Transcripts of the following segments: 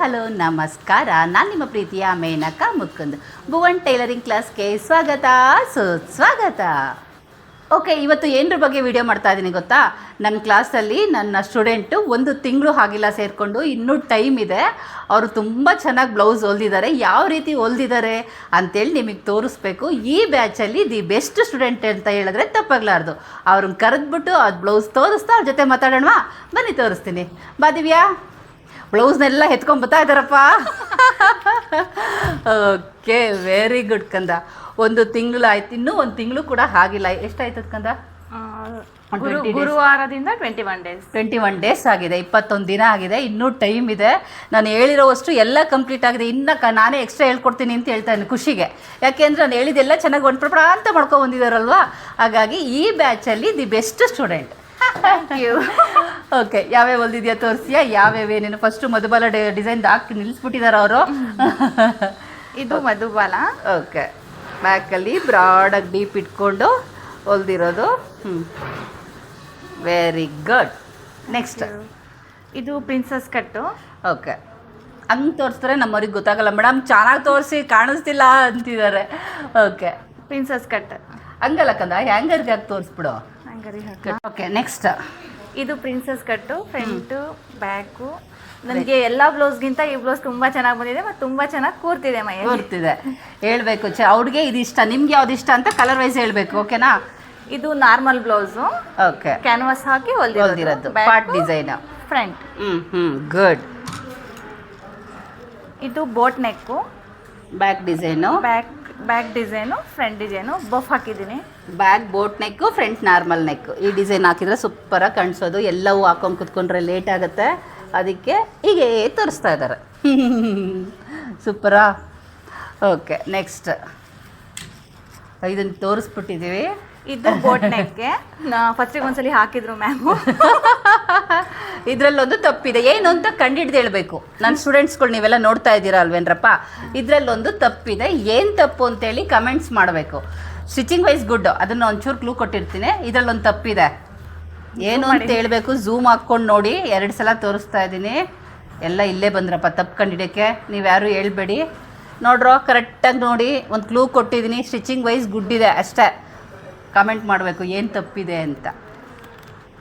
Hello, ನಮಸ್ಕಾರ. ನಾನು ನಿಮ್ಮ ಪ್ರೀತಿಯ ಮೇನಕ ಮುಕುಂದ್. ಭುವನ್ ಟೈಲರಿಂಗ್ ಕ್ಲಾಸ್ಗೆ ಸ್ವಾಗತ. ಸುಸ್ವಾಗತ ಓಕೆ, ಇವತ್ತು ಏನರ ಬಗ್ಗೆ ವಿಡಿಯೋ ಮಾಡ್ತಾ ಇದ್ದೀನಿ ಗೊತ್ತಾ? ನನ್ನ ಕ್ಲಾಸಲ್ಲಿ ನನ್ನ ಸ್ಟೂಡೆಂಟು ಒಂದು ತಿಂಗಳು ಆಗಿಲ್ಲ ಸೇರಿಕೊಂಡು ಇನ್ನೂ ಟೈಮ್ ಇದೆ. ಅವರು ತುಂಬ ಚೆನ್ನಾಗಿ ಬ್ಲೌಸ್ ಹೊಲ್ದಿದ್ದಾರೆ ಯಾವ ರೀತಿ ಹೊಲ್ದಿದ್ದಾರೆ ಅಂತೇಳಿ ನಿಮಗೆ ತೋರಿಸ್ಬೇಕು. ಈ ಬ್ಯಾಚಲ್ಲಿ ದಿ ಬೆಸ್ಟ್ ಸ್ಟೂಡೆಂಟ್ ಅಂತ ಹೇಳಿದ್ರೆ ತಪ್ಪಾಗ್ಲಾರ್ದು. ಅವ್ರನ್ನ ಕರೆದ್ಬಿಟ್ಟು ಅದು ಬ್ಲೌಸ್ ತೋರಿಸ್ತಾ ಅವ್ರ ಜೊತೆ ಮಾತಾಡೋಣವಾ? ಬನ್ನಿ ತೋರಿಸ್ತೀನಿ. ಬಾ ದಿವ್ಯಾ ಬ್ಲೌಸ್ನೆಲ್ಲ ಎತ್ಕೊಂಡ್ ಬರ್ತಾ ಇದ್ದಾರಪ್ಪ. ಓಕೆ ವೆರಿ ಗುಡ್ ಕಂದ. ಒಂದು ತಿಂಗಳು ಆಯ್ತು ಇನ್ನೂ ಒಂದು ತಿಂಗಳು ಕೂಡ ಆಗಿಲ್ಲ. ಎಷ್ಟಾಯ್ತದ ಕಂದ? ಗುರುವಾರದಿಂದ twenty one days twenty one days ಆಗಿದೆ ಇಪ್ಪತ್ತೊಂದು ದಿನ ಆಗಿದೆ ಇನ್ನೂ ಟೈಮ್ ಇದೆ. ನಾನು ಹೇಳಿರೋವಷ್ಟು ಎಲ್ಲ ಕಂಪ್ಲೀಟ್ ಆಗಿದೆ. ಇನ್ನು ಕ ನಾನೇ ಎಕ್ಸ್ಟ್ರಾ ಹೇಳ್ಕೊಡ್ತೀನಿ ಅಂತ ಹೇಳ್ತಾ ಇದ್ದೀನಿ ಖುಷಿಗೆ. ಯಾಕೆಂದ್ರೆ ನಾನು ಹೇಳಿದ್ದೆಲ್ಲ ಚೆನ್ನಾಗಿ ಒಂದು ಪ್ರಪಡ ಅಂತ ಮಾಡ್ಕೊಂಡು ಬಂದಿದ್ದಾರಲ್ವಾ? ಹಾಗಾಗಿ ಈ ಬ್ಯಾಚಲ್ಲಿ ದಿ ಬೆಸ್ಟ್ ಸ್ಟೂಡೆಂಟ್. ಓಕೆ ಯಾವ್ಯಾವ ಹೊಲ್ದಿದ್ಯಾ ತೋರಿಸಿಯಾ? ಯಾವ್ಯಾವ ಏನೇನು? ಫಸ್ಟ್ ಮಧುಬಾಲ ಡಿಸೈನ್ ಹಾಕಿ ನಿಲ್ಲಿಸ್ಬಿಟ್ಟಿದ್ದಾರೆ ಅವರು. ಇದು ಮಧುಬಾಲ. ಓಕೆ ಬ್ಯಾಕಲ್ಲಿ ಬ್ರಾಡಾಗಿ ಡೀಪ್ ಇಟ್ಕೊಂಡು ಹೊಲ್ದಿರೋದು. ಹ್ಞೂ ವೆರಿ ಗುಡ್ ನೆಕ್ಸ್ಟ್ ಇದು ಪ್ರಿನ್ಸಸ್ ಕಟ್ಟು. ಓಕೆ ಹಂಗೆ ತೋರಿಸ್ತಾರೆ ನಮ್ಮವ್ರಿಗೆ ಗೊತ್ತಾಗಲ್ಲ. ಮೇಡಮ್ ಚೆನ್ನಾಗಿ ತೋರಿಸಿ ಕಾಣಿಸ್ತಿಲ್ಲ ಅಂತಿದ್ದಾರೆ. Okay princess cut. ಹಂಗಲ್ಲ ಕಂದ? ಹ್ಯಾಂಗರ್ಗೆ ಹಾಕಿ ತೋರಿಸ್ಬಿಡು. ಹ್ಯಾಂಗರಿ ಹಾಕ ಓಕೆ ನೆಕ್ಸ್ಟ್ ಇದು ಪ್ರಿನ್ಸಸ್ ಕಟ್ಟು ಫ್ರಂಟು ಬ್ಯಾಕು ನನಗೆ ಎಲ್ಲ ಬ್ಲೌಸ್ಗಿಂತ ಈ ಬ್ಲೌಸ್ ತುಂಬಾ ಚೆನ್ನಾಗಿ ಬಂದಿದೆ ಮತ್ತು ತುಂಬಾ ಚೆನ್ನಾಗಿ ಕೂರ್ತಿದೆ ಮೈ ಕೂರ್ತಿದೆ. ಹೇಳ್ಬೇಕು ಚ ಅವ್ರಿಗೆ ಇದು ಇಷ್ಟ ನಿಮ್ಗೆ ಯಾವ್ದು ಇಷ್ಟ ಅಂತ ಕಲರ್ ವೈಸ್ ಹೇಳ್ಬೇಕು ಓಕೆನಾ ಇದು ನಾರ್ಮಲ್ ಬ್ಲೌಸು ಓಕೆ ಕ್ಯಾನ್ವಾಸ್ ಹಾಕಿ ಹೊಲ್ದಿರೋದು. ಪಾರ್ಟ್ ಡಿಸೈನ್ ಫ್ರಂಟ್ ಹ್ಞೂ ಹ್ಞೂ ಗುಡ್ ಇದು boat neck back design back back design front design puff ಹಾಕಿದ್ದೀನಿ. Back boat neck front normal neck. ಈ ಡಿಸೈನ್ ಹಾಕಿದ್ರೆ ಸೂಪರಾಗಿ ಕಾಣಿಸೋದು. ಎಲ್ಲವೂ ಹಾಕೊಂಡು ಕುತ್ಕೊಂಡ್ರೆ ಲೇಟ್ ಆಗುತ್ತೆ. ಅದಕ್ಕೆ ಹೀಗೆ ತೋರಿಸ್ತಾ ಇದ್ದಾರೆ. ಸೂಪರಾ ಓಕೆ ನೆಕ್ಸ್ಟ್. ಇದನ್ನು ತೋರಿಸ್ಬಿಟ್ಟಿದ್ದೀವಿ. ಇದು ಬೋಟ್ ನೆಕ್ಗೆ. ಫಸ್ಟಿಗೆ ಒಂದ್ಸಲಿ ಹಾಕಿದ್ರು ಮ್ಯಾಮು ಇದರಲ್ಲೊಂದು ತಪ್ಪಿದೆ. ಏನು ಅಂತ ಕಂಡಿಡ್ದು ಹೇಳಬೇಕು. ನನ್ನ ಸ್ಟೂಡೆಂಟ್ಸ್ಗಳು ನೀವೆಲ್ಲ ನೋಡ್ತಾ ಇದ್ದೀರಾ ಅಲ್ವೇನ್ರಪ್ಪ? ಇದರಲ್ಲೊಂದು ತಪ್ಪಿದೆ. ಏನು ತಪ್ಪು ಅಂತೇಳಿ ಕಮೆಂಟ್ಸ್ ಮಾಡಬೇಕು. ಸ್ಟಿಚಿಂಗ್ ವೈಸ್ ಗುಡ್ ಅದನ್ನು ಒಂಚೂರು ಕ್ಲೂ ಕೊಟ್ಟಿರ್ತೀನಿ. ಇದರಲ್ಲೊಂದು ತಪ್ಪಿದೆ. ಏನು ಅಂತ ಹೇಳಬೇಕು. ಝೂಮ್ ಹಾಕ್ಕೊಂಡು ನೋಡಿ. ಎರಡು ಸಲ ತೋರಿಸ್ತಾ ಇದ್ದೀನಿ. ಎಲ್ಲ ಇಲ್ಲೇ ಬಂದ್ರಪ್ಪ. ತಪ್ಪು ಕಂಡಿಡಿಯೋಕ್ಕೆ ನೀವು ಯಾರು ಹೇಳ್ಬೇಡಿ. ನೋಡ್ರೋ ಕರೆಕ್ಟಾಗಿ ನೋಡಿ. ಒಂದು ಕ್ಲೂ ಕೊಟ್ಟಿದ್ದೀನಿ. ಸ್ಟಿಚಿಂಗ್ ವೈಸ್ ಗುಡ್ ಇದೆ ಅಷ್ಟೇ. ಕಮೆಂಟ್ ಮಾಡಬೇಕು. ಏನು ತಪ್ಪಿದೆ ಅಂತ.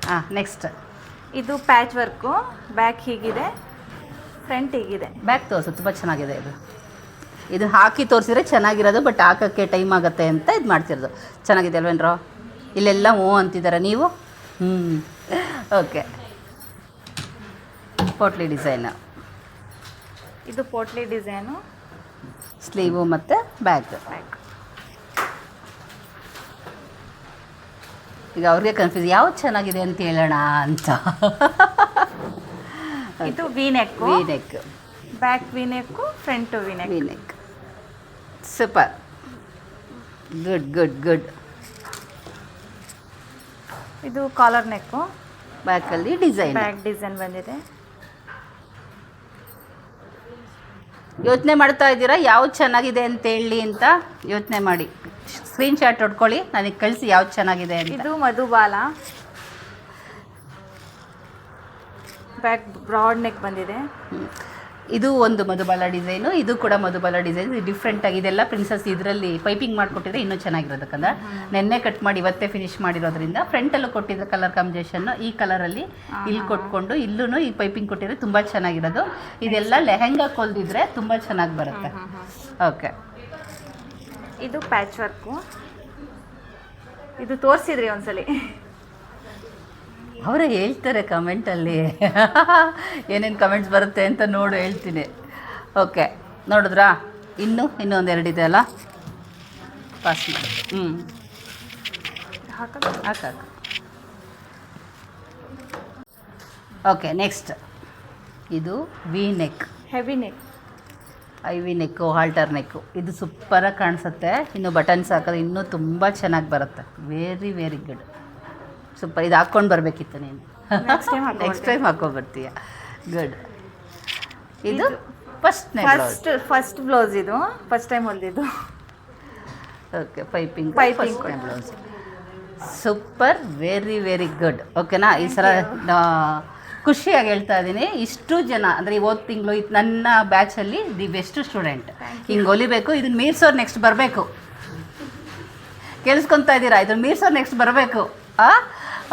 ಹಾಂ ನೆಕ್ಸ್ಟ್ ಇದು ಪ್ಯಾಚ್ ವರ್ಕು. ಬ್ಯಾಕ್ ಹೀಗಿದೆ. ಫ್ರಂಟ್ ಹೀಗಿದೆ. ಬ್ಯಾಕ್ ತೋರಿಸು ತುಂಬ ಚೆನ್ನಾಗಿದೆ ಇದು. ಇದು ಹಾಕಿ ತೋರಿಸಿದ್ರೆ ಚೆನ್ನಾಗಿರೋದು ಬಟ್ ಹಾಕೋಕ್ಕೆ ಟೈಮ್ ಆಗುತ್ತೆ ಅಂತ ಇದು ಮಾಡ್ತಿರೋದು. ಚೆನ್ನಾಗಿದೆ ಅಲ್ವೇನ್ರೋ? ಇಲ್ಲೆಲ್ಲ ಹ್ಞೂ ಅಂತಿದ್ದಾರೆ ನೀವು? ಹ್ಞೂ ಓಕೆ. ಪೋಟ್ಲಿ ಡಿಸೈನು. ಇದು ಪೋಟ್ಲಿ ಡಿಸೈನು. ಸ್ಲೀವು ಮತ್ತು ಬ್ಯಾಗ್ ಬ್ಯಾಕ್. ಈಗ ಅವ್ರಿಗೆ ಕನ್ಫ್ಯೂಸ್ ಯಾವ್ದು ಚೆನ್ನಾಗಿದೆ ಅಂತ ಹೇಳೋಣ ಅಂತ. ಇದು V neck V neck back V neck front V neck V neck super good good good ಇದು ಕಾಲರ್ ನೆಕ್ಕು ಬ್ಯಾಕಲ್ಲಿ ಡಿಸೈನ್ ಬ್ಯಾಕ್ ಡಿಸೈನ್ ಬಂದಿದೆ. ಯೋಚನೆ ಮಾಡ್ತಾ ಇದ್ದೀರಾ? ಯಾವ್ದು ಚೆನ್ನಾಗಿದೆ ಅಂತ ಹೇಳಿ ಅಂತ ಯೋಚನೆ ಮಾಡಿ. ಸ್ಕ್ರೀನ್ ಶಾಟ್ ಹೊಡ್ಕೊಳ್ಳಿ. ನನಗೆ ಕಳಿಸಿ ಯಾವ್ದು ಚೆನ್ನಾಗಿದೆ ಅಂತ. ಇದು ಮಧುಬಾಲ ಬ್ಯಾಕ್ ಬ್ರಾಡ್ ನೆಕ್ ಬಂದಿದೆ. ಇದು ಒಂದು ಮಧುಬಾಲ ಡಿಸೈನು ಇದು ಕೂಡ ಮಧುಬಾಲ ಡಿಸೈನ್ ಡಿಫ್ರೆಂಟ್ ಆಗಿ ಇದೆಲ್ಲ ಪ್ರಿನ್ಸಸ್ ಇದರಲ್ಲಿ ಪೈಪಿಂಗ್ ಮಾಡಿಕೊಟ್ಟಿದ್ರೆ ಇನ್ನೂ ಚೆನ್ನಾಗಿರೋದಕ್ಕಂದ್ರೆ ನೆನ್ನೆ ಕಟ್ ಮಾಡಿ ಇವತ್ತೇ ಫಿನಿಶ್ ಮಾಡಿರೋದ್ರಿಂದ ಫ್ರಂಟಲ್ಲೂ ಕೊಟ್ಟಿದ್ದ ಕಲರ್ ಕಾಂಬಿನೇಷನ್ನು ಈ ಕಲರಲ್ಲಿ ಇಲ್ಲಿ ಕೊಟ್ಕೊಂಡು ಇಲ್ಲೂ ಈ ಪೈಪಿಂಗ್ ಕೊಟ್ಟಿದ್ರೆ ತುಂಬ ಚೆನ್ನಾಗಿರೋದು. ಇದೆಲ್ಲ ಲೆಹೆಂಗಾ ಕೊಲ್ದಿದ್ರೆ ತುಂಬ ಚೆನ್ನಾಗಿ ಬರುತ್ತೆ. ಓಕೆ ಇದು ಪ್ಯಾಚ್ ವರ್ಕು ಇದು ತೋರಿಸಿದ್ರಿ ಒಂದ್ಸಲಿ. ಅವರೇ ಹೇಳ್ತಾರೆ ಕಮೆಂಟಲ್ಲಿ ಏನೇನು ಕಮೆಂಟ್ಸ್ ಬರುತ್ತೆ ಅಂತ ನೋಡು ಹೇಳ್ತೀನಿ. ಓಕೆ ನೋಡಿದ್ರಾ? ಇನ್ನೂ ಇನ್ನೊಂದು ಇದೆ ಅಲ್ಲ? ಪಾಸ್ ಮಾಡಿ. ಹ್ಞೂ ಹಾಕ ಓಕೆ ನೆಕ್ಸ್ಟ್ ಇದು ವಿ ನೆಕ್ ಹೆವಿ ನೆಕ್ ಐ ವಿ ನೆಕ್ಕು ಹಾಲ್ಟರ್ ನೆಕ್ಕು. ಇದು ಸೂಪರಾಗಿ ಕಾಣಿಸುತ್ತೆ. ಇನ್ನು ಬಟನ್ಸ್ ಹಾಕೋದು ಇನ್ನೂ ತುಂಬ ಚೆನ್ನಾಗಿ ಬರುತ್ತೆ. ವೆರಿ ವೆರಿ ಗುಡ್ ಸೂಪರ್ ಇದು ಹಾಕ್ಕೊಂಡು ಬರಬೇಕಿತ್ತು ನೀನು. ನೆಕ್ಸ್ಟ್ ಟೈಮ್ ಹಾಕ್ಕೊಬರ್ತೀಯ ಗುಡ್ ಇದು ಫಸ್ಟ್ ಫಸ್ಟ್ ಫಸ್ಟ್ ಬ್ಲೌಸ್ ಇದು. First time ಹೊಲ್ದಿದ್ದು. Okay piping piping blouse super very very good ಓಕೆನಾ ಈ ಸಲ ಖುಷಿಯಾಗಿ ಹೇಳ್ತಾ ಇದ್ದೀನಿ. ಇಷ್ಟು ಜನ ಅಂದರೆ ಹೋದ ತಿಂಗಳು ನನ್ನ ಬ್ಯಾಚಲ್ಲಿ ದಿ ಬೆಸ್ಟ್ ಸ್ಟೂಡೆಂಟ್ ಹಿಂಗೆ ಹೊಲಿಬೇಕು ಇದನ್ನ ಮೀರ್ಸೋರು ನೆಕ್ಸ್ಟ್ ಬರಬೇಕು. ಕೇಳಿಸ್ಕೊತಾ ಇದ್ದೀರಾ? ಇದನ್ನ ಮೀರ್ಸೋರು ನೆಕ್ಸ್ಟ್ ಬರಬೇಕು. ಆ?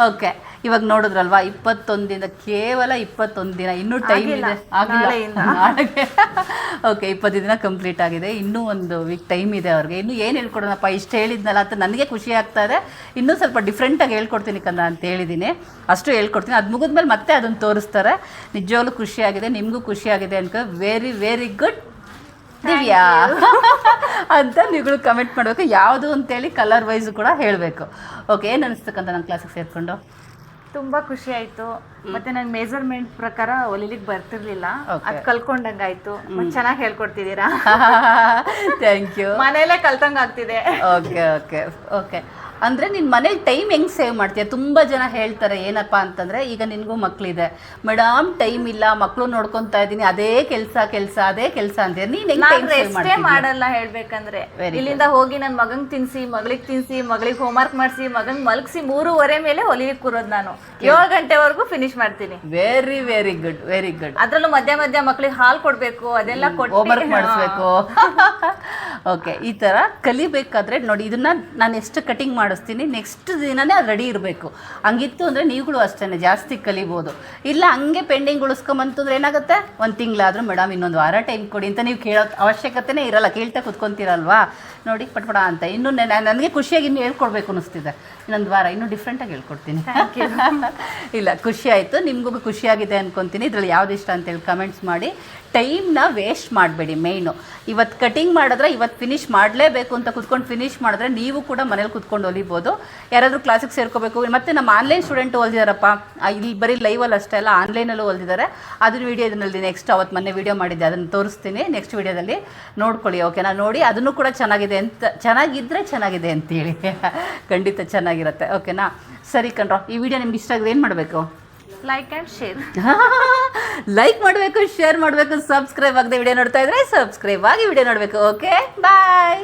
ಓಕೆ ಇವಾಗ ನೋಡಿದ್ರಲ್ವಾ ಇಪ್ಪತ್ತೊಂದು ದಿನ ಕೇವಲ ಇಪ್ಪತ್ತೊಂದು ದಿನ ಇನ್ನೂ ಟೈಮ್ ಇದೆ. ಆಗಿಲ್ಲ. ನಾಳೆಗೆ. ಓಕೆ ಇಪ್ಪತ್ತು ದಿನ ಕಂಪ್ಲೀಟ್ ಆಗಿದೆ. ಇನ್ನೂ ಒಂದು ವೀಕ್ ಟೈಮ್ ಇದೆ ಅವ್ರಿಗೆ. ಇನ್ನೂ ಏನು ಹೇಳ್ಕೊಡೋಣಪ್ಪ? ಇಷ್ಟು ಹೇಳಿದ್ನಲ್ಲ ಅಂತ ನನಗೆ ಖುಷಿ ಆಗ್ತಾ ಇದೆ. ಇನ್ನೂ ಸ್ವಲ್ಪ ಡಿಫ್ರೆಂಟಾಗಿ ಹೇಳ್ಕೊಡ್ತೀನಿ ಕಂದ ಅಂತ ಹೇಳಿದ್ದೀನಿ. ಅಷ್ಟು ಹೇಳ್ಕೊಡ್ತೀನಿ. ಅದು ಮುಗಿದ್ಮೇಲೆ ಮತ್ತೆ ಅದನ್ನು ತೋರಿಸ್ತಾರೆ. ನಿಜವಾಗ್ಲೂ ಖುಷಿಯಾಗಿದೆ ನಿಮಗೂ ಖುಷಿಯಾಗಿದೆ ಅಂತ ವೆರಿ ವೆರಿ ಗುಡ್ ದಿವ್ಯಾ. ಅಂತ ನೀವುಗಳು ಕಮೆಂಟ್ ಮಾಡಬೇಕು. ಯಾವುದು ಅಂತೇಳಿ ಕಲರ್ ವೈಸು ಕೂಡ ಹೇಳಬೇಕು. ಓಕೆ ಏನು ಅನಿಸ್ತಕ್ಕಂಥ ನನ್ನ ಕ್ಲಾಸಿಗೆ ಸೇರಿಕೊಂಡು? ತುಂಬಾ ಖುಷಿ ಆಯ್ತು. ಮತ್ತೆ ನನ್ ಮೆಜರ್ಮೆಂಟ್ ಪ್ರಕಾರ ಹೊಲಿಲಿಕ್ ಬರ್ತಿರ್ಲಿಲ್ಲ. ಅದ್ ಕಲ್ಕೊಂಡಂಗಾಯ್ತು. ಚೆನ್ನಾಗಿ ಹೇಳ್ಕೊಡ್ತಿದ್ದೀರಾ? ಥ್ಯಾಂಕ್ ಯು ಮನೇಲೆ ಕಲ್ತಂಗ್ ಆಗ್ತಿದೆ ಓಕೆ ಓಕೆ ಓಕೆ ಅಂದರೆ ನಿನ್ನ ಮನೇಲಿ ಟೈಮ್ ಹೆಂಗೆ ಸೇವ್ ಮಾಡ್ತೀಯ? ತುಂಬ ಜನ ಹೇಳ್ತಾರೆ ಏನಪ್ಪ ಅಂತಂದರೆ ಈಗ ನಿನಗೂ ಮಕ್ಕಳಿದೆ ಮೇಡಮ್ ಟೈಮ್ ಇಲ್ಲ ಮಕ್ಕಳು ನೋಡ್ಕೊತಾ ಇದ್ದೀನಿ ಅದೇ ಕೆಲಸ ಕೆಲಸ ಅದೇ ಕೆಲಸ ಅಂತೀಯ ನೀನು ಹೆಂಗೆ ಮಾಡಲ್ಲ ಹೇಳ್ಬೇಕಂದ್ರೆ. ಇಲ್ಲಿಂದ ಹೋಗಿ ನನ್ನ ಮಗಂಗೆ ತಿನ್ಸಿ ಮಗಳಿಗೆ ತಿನ್ಸಿ ಮಗಳಿಗೆ ಹೋಮ್ವರ್ಕ್ ಮಾಡಿಸಿ ಮಗನ್ ಮಲಗಿಸಿ ಮೂರುವರೆ ಮೇಲೆ ಹೊಲಿಗೆ ಕೂರೋದು ನಾನು. ಏಳು ಗಂಟೆವರೆಗೂ ಫಿನಿಶ್ ಮಾಡ್ತೀನಿ. Very very good very good ಅದ್ರಲ್ಲೂ ಮಧ್ಯ ಮಧ್ಯ ಮಕ್ಕಳಿಗೆ ಹಾಲು ಕೊಡ್ಬೇಕು ಅದೆಲ್ಲ ಕೊಟ್ಟು ಮಾಡಿಸ್ಬೇಕು. ಓಕೆ ಈ ಥರ ಕಲಿಬೇಕಾದ್ರೆ ನೋಡಿ ಇದನ್ನು ನಾನು ಎಷ್ಟು ಕಟಿಂಗ್ ಮಾಡಿಸ್ತೀನಿ ನೆಕ್ಸ್ಟ್ ದಿನನೇ ಅದು ರೆಡಿ ಇರಬೇಕು. ಹಂಗಿತ್ತು ಅಂದರೆ ನೀವುಗಳು ಅಷ್ಟೇ ಜಾಸ್ತಿ ಕಲಿಬೋದು. ಇಲ್ಲ ಹಂಗೆ ಪೆಂಡಿಂಗ್ ಉಳಿಸ್ಕೊಂಬಂತಂದ್ರೆ ಏನಾಗುತ್ತೆ? ಒಂದು ತಿಂಗಳಾದರೂ ಮೇಡಮ್ ಇನ್ನೊಂದು ವಾರ ಟೈಮ್ ಕೊಡಿ ಅಂತ ನೀವು ಕೇಳೋ ಅವಶ್ಯಕತೆನೇ ಇರಲ್ಲ ಕೇಳ್ತಾ ಕೂತ್ಕೊಂತೀರಲ್ವಾ? ನೋಡಿ ಪಟ್ಪಡ ಅಂತ. ಇನ್ನು ನನಗೆ ಖುಷಿಯಾಗಿ ಇನ್ನು ಹೇಳ್ಕೊಡ್ಬೇಕು ಅನ್ನಿಸ್ತಿದೆ. ಇನ್ನೊಂದು ವಾರ ಇನ್ನೂ ಡಿಫ್ರೆಂಟಾಗಿ ಹೇಳ್ಕೊಡ್ತೀನಿ. ಇಲ್ಲ ಖುಷಿ ಆಯಿತು. ನಿಮಗೂ ಖುಷಿಯಾಗಿದೆ ಅನ್ಕೊತೀನಿ. ಇದರಲ್ಲಿ ಯಾವ್ದು ಇಷ್ಟ ಅಂತೇಳಿ ಕಮೆಂಟ್ಸ್ ಮಾಡಿ. ಟೈಮ್ನ ವೇಸ್ಟ್ ಮಾಡಬೇಡಿ ಮೇಯ್ನು ಇವತ್ತು ಕಟಿಂಗ್ ಮಾಡಿದ್ರೆ ಇವತ್ತು ಫಿನಿಶ್ ಮಾಡಲೇಬೇಕು ಅಂತ ಕುತ್ಕೊಂಡು ಫಿನಿಶ್ ಮಾಡಿದ್ರೆ ನೀವು ಕೂಡ ಮನೇಲಿ ಕುತ್ಕೊಂಡು ಹೊಲಿಬೋದು ಯಾರಾದರೂ ಕ್ಲಾಸಿಗೆ ಸೇರ್ಕೋಬೇಕು. ಮತ್ತು ನಮ್ಮ ಆನ್ಲೈನ್ ಸ್ಟೂಡೆಂಟ್ ಹೊಲ್ದಿದಾರಪ್ಪ ಆ, ಇಲ್ಲಿ ಬರೀ ಲೈವಲ್ಲಿ ಅಷ್ಟೇ ಅಲ್ಲ ಆನ್ಲೈನಲ್ಲೂ ಹೊಲ್ದಿದ್ದಾರೆ ಅದನ್ನ ವೀಡಿಯೋ ನೆಕ್ಸ್ಟ್ ಅವತ್ತು ಮೊನ್ನೆ ವೀಡಿಯೋ ಮಾಡಿದ್ದೆ. ಅದನ್ನು ತೋರಿಸ್ತೀನಿ. ನೆಕ್ಸ್ಟ್ ವೀಡಿಯೋದಲ್ಲಿ ನೋಡ್ಕೊಳ್ಳಿ ಓಕೆನಾ ನೋಡಿ ಅದನ್ನು ಕೂಡ ಚೆನ್ನಾಗಿದೆ ಅಂತ ಚೆನ್ನಾಗಿದ್ದರೆ ಚೆನ್ನಾಗಿದೆ ಅಂತೇಳಿ. ಖಂಡಿತ ಚೆನ್ನಾಗಿರುತ್ತೆ ಓಕೆನಾ ಸರಿ ಕಣ್ರೋ ಈ ವಿಡಿಯೋ ನಿಮ್ಗೆ ಇಷ್ಟ ಆಗಿದೆ ಏನು ಮಾಡಬೇಕು? ಲೈಕ್ ಅಂಡ್ ಶೇರ್ ಲೈಕ್ ಮಾಡಬೇಕು ಶೇರ್ ಮಾಡಬೇಕು ಸಬ್ಸ್ಕ್ರೈಬ್ ಆಗದೆ ವಿಡಿಯೋ ನೋಡ್ತಾ ಇದ್ರೆ ಸಬ್ಸ್ಕ್ರೈಬ್ ಆಗಿ ವಿಡಿಯೋ ನೋಡಬೇಕು ಓಕೆ ಬಾಯ್